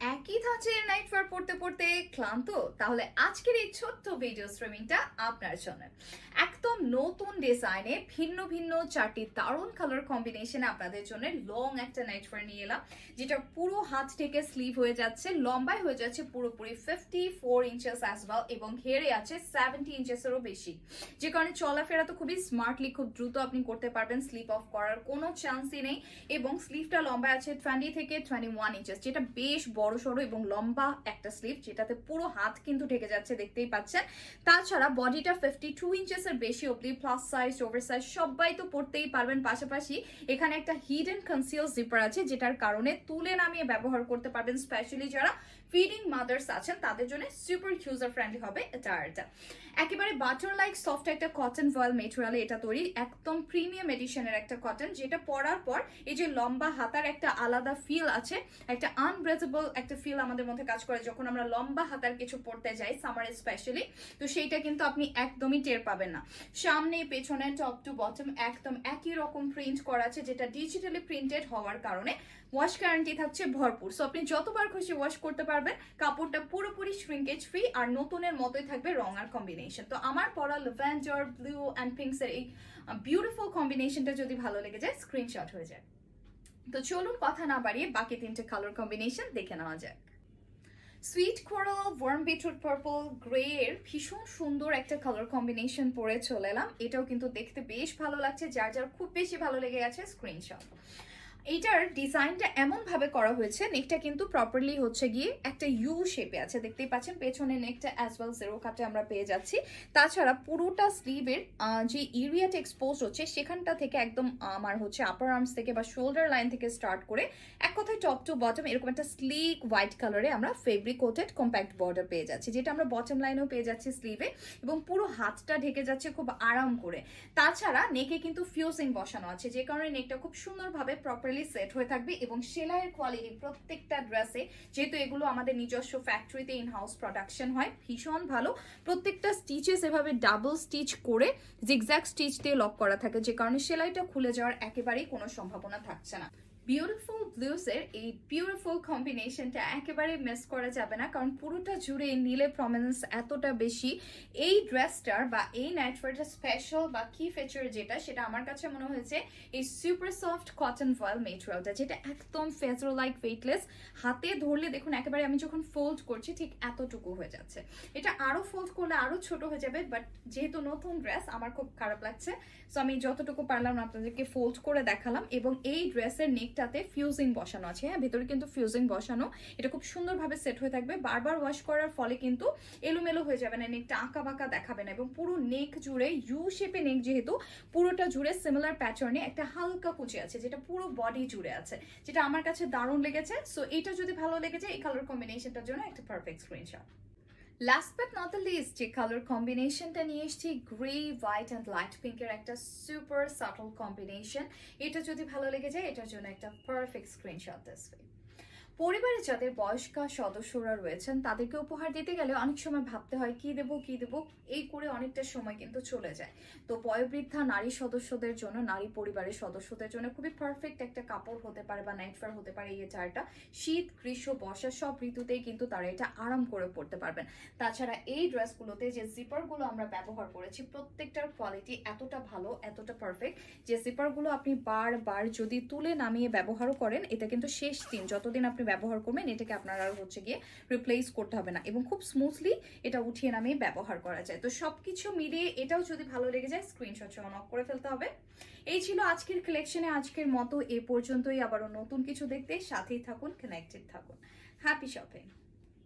একই ধাঁচের night fair পড়তে পড়তে ক্লান্ত? তাহলে আজকের এই ছোট্ট ভিডিও স্ট্রিমিংটা আপনার জন্য। একদম নতুন ডিজাইনে ভিন্ন ভিন্ন চারটি দারুণ কালার কম্বিনেশনে আপনাদের জন্য লং একটা নাইট ফেয়ার নিয়ে এলাম, যেটা পুরো হাত থেকে স্লিভ হয়ে যাচ্ছে, লম্বায় হয়ে যাচ্ছে, পুরোপুরি fifty four inches as well এবং ঘেরে আছে সেভেন্টি ইঞ্চেসেরও বেশি। যে কারণে চলাফেরা তো খুবই স্মার্টলি খুব দ্রুত আপনি করতে পারবেন স্লিপ অফ করার কোনো চান্সই নেই এবং স্লিভটা লম্বা আছে টোয়েন্টি থেকে টোয়েন্টি ওয়ান ইঞ্চেস যেটা বেশ বড় সড়ো এবং লম্বা একটা স্লিভ যেটাতে পুরো হাত কিন্তু ঢেকে যাচ্ছে, দেখতেই পাচ্ছেন। তাছাড়া বডিটা ফিফটি টু ইঞ্চেসের বেশি অব্দি প্লাস সাইজ ওভার সাইজ সবাই তো পড়তেই পারবেন। পাশাপাশি এখানে একটা হিডেন কনসিয়াল জিপার আছে, যেটার কারণে তুলে নামিয়ে ব্যবহার করতে পারবেন স্পেশালি যারা ফিডিং মাদার্স আছেন, তাদের জন্য সুপার ইউজার ফ্রেন্ডলি হবে এটা একেবারে বাটার লাইক সফট একটা কটন ভয়েল মেটেরিয়ালে এটা তৈরি, একদম প্রিমিয়াম এডিশনের একটা কটন যেটা পরার পর এই যে লম্বা হাতার একটা আলাদা ফিল আছে, একটা আনব্রেজেবল একটা ফিল আমাদের মধ্যে কাজ করে যখন আমরা লম্বা হাতার কিছু পড়তে যাই সামারে স্পেশালি তো সেইটা কিন্তু আপনি একদমই টের পাবেন না। সামনে, পেছনে টপ টু বটম একদম একই রকম প্রিন্ট করা আছে, যেটা ডিজিটালি প্রিন্টেড হওয়ার কারণে ওয়াশ গ্যারান্টি থাকছে ভরপুর। সো আপনি যতবার খুশি ওয়াশ করতে পারবেন। কাপড়টা পুরোপুরি শ্রিঙ্কেজ ফ্রি আর নতুনের মতোই থাকবে রং আর কম্বিনেশন তো আমার পরা ল্যাভেন্ডার ব্লু অ্যান্ড পিঙ্কস এর এই বিউটিফুল কম্বিনেশনটা যদি ভালো লেগে যায় স্ক্রিনশট হয়ে যায়। তো চলুন কথা না বাড়িয়ে বাকি তিনটে কালার কম্বিনেশন দেখে নেওয়া যাক। Sweet coral warm beetroot purple grey এর ভীষণ সুন্দর একটা কালার কম্বিনেশন পরে চলে এলাম। এটাও কিন্তু দেখতে বেশ ভালো লাগছে। যার যার খুব বেশি ভালো লেগে গেছে স্ক্রিনশট এইটার ডিজাইনটা এমন ভাবে করা হয়েছে নেকটা কিন্তু প্রপারলি হচ্ছে গিয়ে একটা ইউ শেপে আছে। দেখতেই পাচ্ছেন, পেছনে নেকটা অ্যাজ ওয়েল জিরো কাটে আমরা পেয়ে যাচ্ছি। তাছাড়া পুরোটা স্লিভের যে এরিয়াটা এক্সপোজ হচ্ছে, সেখানটা থেকে একদম আমার হচ্ছে আপার আর্মস থেকে বা শোল্ডার লাইন থেকে স্টার্ট করে এক কথায় টপ টু বটম এরকম একটা স্লিক হোয়াইট কালারে আমরা ফেব্রিক কোটেড কম্প্যাক্ট বর্ডার পেয়ে যাচ্ছি, যেটা আমরা বটম লাইনেও পেয়ে যাচ্ছি স্লিভে এবং পুরো হাতটা ঢেকে যাচ্ছে খুব আরাম করে। তাছাড়া নেকে কিন্তু ফিউজিং বসানো আছে, যে কারণে নেকটা খুব সুন্দরভাবে প্রপারলি সেট হয়ে থাকবে এবং সেলাইয়ের কোয়ালিটি প্রত্যেকটা ড্রেসে যেহেতু এগুলো আমাদের নিজস্ব ফ্যাক্টরিতে ইন হাউস প্রোডাকশন হয়, ভীষণ ভালো। প্রত্যেকটা স্টিচেস এভাবে ডাবল স্টিচ করে জিগজ্যাক স্টিচ দিয়ে লক করা থাকে, যে কারণে সেলাইটা খুলে যাওয়ার একেবারেই কোনো সম্ভাবনা থাকছে না। বিউটিফুল ব্লুসের এই বিউটিফুল কম্বিনেশনটা একেবারে মিস করা যাবে না, কারণ পুরোটা জুড়ে নীলে প্রমিনেন্স এতটা বেশি। এই ড্রেসটার বা এই নাইটওয়ারটা স্পেশাল বা কি ফিচার যেটা, সেটা আমার কাছে মনে হয়েছে এই সুপার সফট কটন ভয়েল মেটেরিয়ালটা যেটা একদম ফেজার লাইক ওয়েটলেস হাতে ধরলে দেখুন, একেবারে আমি যখন ফোল্ড করছি, ঠিক এতটুকু হয়ে যাচ্ছে। এটা আরও ফোল্ড করলে আরও ছোট হয়ে যাবে বাট যেহেতু নতুন ড্রেস আমার খুব খারাপ লাগছে। সো আমি যতটুকু পারলাম আপনাদেরকে ফোল্ড করে দেখালাম, এবং এই ড্রেসের নেকটাতে ফিউজিং বসানো আছে। হ্যাঁ ভেতরে কিন্তু ফিউজিং বসানো। এটা খুব সুন্দরভাবে সেট হয়ে থাকবে। বারবার ওয়াশ করার ফলে কিন্তু এলোমেলো হয়ে যাবে না নেকটা আঁকা বাঁকা দেখাবে না। এবং পুরো নেক জুড়ে ইউ শেপে নেক যেহেতু, পুরোটা জুড়ে সিমিলার প্যাটার্নে একটা হালকা কুচি আছে, যেটা পুরো বডি জুড়ে আছে, যেটা আমার কাছে দারুণ লেগেছে। সো এটা যদি ভালো লেগেছে এই কালার কম্বিনেশনটার জন্য একটা perfect screenshot last but not the least যে কালার কম্বিনেশনটা নিয়ে এসেছি গ্রে হোয়াইট অ্যান্ড লাইট পিঙ্কের একটা সুপার সাটল কম্বিনেশন এটা যদি ভালো লেগে যায়, এটার জন্য একটা পারফেক্ট স্ক্রিনশট আসবে পরিবারে যাদের বয়স্কা সদস্যরা রয়েছেন, তাদেরকে উপহার দিতে গেলে অনেক সময় ভাবতে হয়, কি দেবো কি দেবো? এই করে অনেকটা সময় কিন্তু চলে যায়। তো বয়োবৃদ্ধা নারী সদস্যদের জন্য, নারী পরিবারের সদস্যদের জন্য খুবই পারফেক্ট একটা কাপড় হতে পারে বা নাইটফেয়ার হতে পারে এই চারটা শীত, গ্রীষ্ম, বর্ষা সব ঋতুতেই কিন্তু তারা এটা আরাম করে পড়তে পারবেন। তাছাড়া এই ড্রেসগুলোতে যে জিপারগুলো আমরা ব্যবহার করেছি, প্রত্যেকটার কোয়ালিটি এতটা ভালো, এতটা পারফেক্ট যে জিপারগুলো আপনি বারবার যদি তুলে নামিয়ে ব্যবহারও করেন, এটা কিন্তু শেষ দিন। যতদিন আপনি ব্যবহার করবেন, এটাকে আপনারা আর হচ্ছে গিয়ে রিপ্লেস করতে হবে না এবং খুব স্মুথলি এটা উঠিয়ে নামিয়ে ব্যবহার করা যায়। তো সব কিছু মিলিয়ে এটাও যদি ভালো লেগে যায় স্ক্রিনশট সহ অফ করে ফেলতে হবে। এই ছিল আজকের কালেকশনে আজকের মতো এ পর্যন্তই। আবারও নতুন কিছু দেখতে সাথেই থাকুন কানেক্টেড থাকুন। Happy shopping